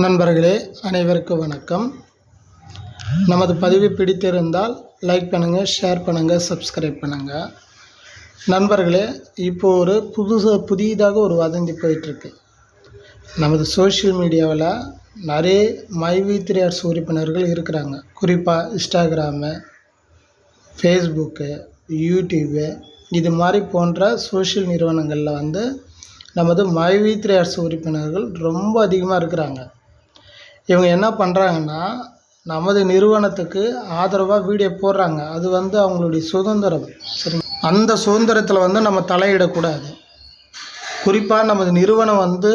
நண்பர்களே அனைவருக்கும் வணக்கம். நமது பதிவு பிடித்திருந்தால் லைக் பண்ணுங்கள் ஷேர் பண்ணுங்கள் சப்ஸ்கிரைப் பண்ணுங்கள் நண்பர்களே இப்போ ஒரு புதுசு புதிதாக ஒரு வதந்தி போயிட்டுருக்கு. நமது சோஷியல் மீடியாவில் நிறைய மைவி த்ரீ உறுப்பினர்கள் இருக்கிறாங்க. குறிப்பாக இன்ஸ்டாகிராமு ஃபேஸ்புக்கு யூடியூபு இது மாதிரி போன்ற சோஷியல் நிறுவனங்களில் வந்து நமது மைவி அரசு உறுப்பினர்கள் ரொம்ப அதிகமாக இருக்கிறாங்க. இவங்க என்ன பண்ணுறாங்கன்னா நமது நிறுவனத்துக்கு ஆதரவாக வீடியோ போடுறாங்க. அது வந்து அவங்களுடைய சுதந்திரம். சரி. அந்த சுதந்திரத்தில் வந்து நம்ம தலையிடக்கூடாது. குறிப்பாக நமது நிறுவனம் வந்து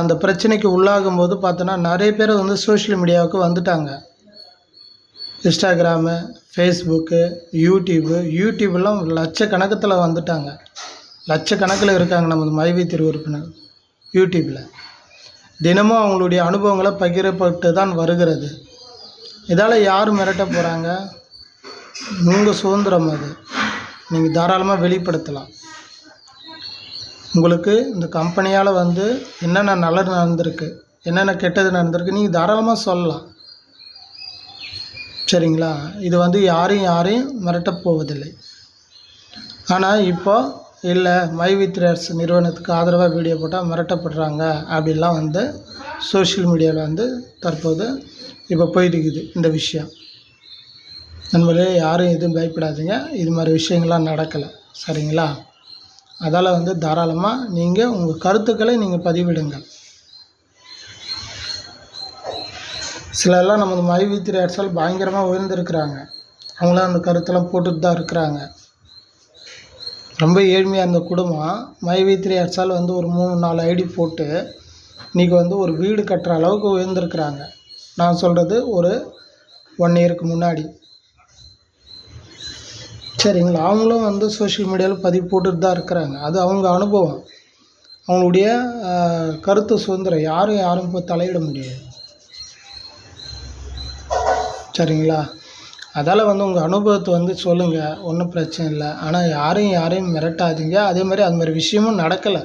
அந்த பிரச்சனைக்கு உள்ளாகும் போது பார்த்தோன்னா நிறைய பேர் வந்து சோஷியல் மீடியாவுக்கு வந்துட்டாங்க. இன்ஸ்டாகிராமு ஃபேஸ்புக்கு யூடியூப்பு யூடியூப்லாம் லட்சக்கணக்கத்தில் வந்துட்டாங்க. லட்சக்கணக்கில் இருக்காங்க நமது மைவி திரு உறுப்பினர் யூடியூப்பில் தினமும் அவங்களுடைய அனுபவங்களை பகிரப்பட்டு தான் வருகிறது. இதால் யார் மிரட்ட போகிறாங்க உங்கள் சுதந்திரம் அது. நீங்கள் தாராளமாக வெளிப்படுத்தலாம். உங்களுக்கு இந்த கம்பெனியால் வந்து என்னென்ன நல்லது நடந்திருக்கு என்னென்ன கெட்டது நடந்திருக்கு நீங்கள் தாராளமாக சொல்லலாம். சரிங்களா? இது வந்து யாரையும் யாரையும் மிரட்டப் போவதில்லை. ஆனால் இப்போ இல்லை மை வித்ரர்ஸ் நிறுவனத்துக்கு ஆதரவாக வீடியோ போட்டால் மிரட்டப்படுறாங்க அப்படிலாம் வந்து சோஷியல் மீடியாவில் வந்து தற்போது இப்போ போயிட்டுருக்குது இந்த விஷயம். நண்பர்களே யாரும் எதுவும் பயப்படாதீங்க. இது மாதிரி விஷயங்கள்லாம் நடக்கலை. சரிங்களா? அதால் வந்து தாராளமாக நீங்கள் உங்கள் கருத்துக்களை நீங்கள் பதிவிடுங்கள். சிலர்லாம் நமது மை அரசால் பயங்கரமாக உயர்ந்திருக்கிறாங்க. அவங்களாம் அந்த கருத்தெல்லாம் போட்டுட்டு தான் இருக்கிறாங்க. ரொம்ப ஏழ்மையாக இருந்த குடும்பம் மை வி த்ரீ ஹெட்ஸால் வந்து ஒரு மூணு நாலு ஐடி போட்டு இன்றைக்கி வந்து ஒரு வீடு கட்டுற அளவுக்கு உயர்ந்திருக்கிறாங்க. நான் சொல்கிறது ஒரு ஒன் இயருக்கு முன்னாடி. சரிங்களா? அவங்களும் வந்து சோஷியல் மீடியாவில் பதிவு போட்டுட்டு தான் இருக்கிறாங்க. அது அவங்க அனுபவம். அவங்களுடைய கருத்து சுதந்திரம் யாரும் யாரும் இப்போ தலையிட முடியாது. சரிங்களா? அதால் வந்து உங்கள் அனுபவத்தை வந்து சொல்லுங்கள் ஒன்றும் பிரச்சனை இல்லை. ஆனால் யாரையும் யாரையும் மிரட்டாதீங்க. அதே மாதிரி அது மாதிரி விஷயமும் நடக்கலை.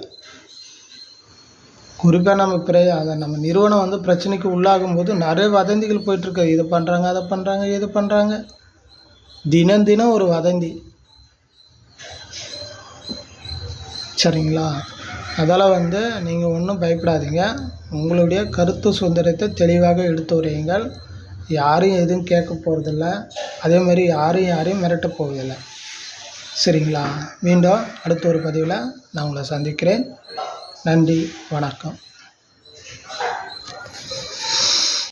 குறிப்பாக நம்ம பிற அதை நம்ம நிறுவனம் வந்து பிரச்சனைக்கு உள்ளாகும் போது நிறைய வதந்திகள் போயிட்டுருக்கு. இது பண்ணுறாங்க அதை பண்ணுறாங்க இது பண்ணுறாங்க தினம் தினம் ஒரு வதந்தி. சரிங்களா? அதால் வந்து நீங்கள் ஒன்றும் பயப்படாதீங்க. உங்களுடைய கருத்து சுதந்திரத்தை தெளிவாக எடுத்து உரையுங்கள் யாரையும் எதுவும் கேட்க போகிறதில்ல அதே மாதிரி யாரையும் யாரையும் மிரட்ட போவதில்லை. சரிங்களா? மீண்டும் அடுத்த ஒரு பதிவில் நான் உங்களை சந்திக்கிறேன். நன்றி வணக்கம்.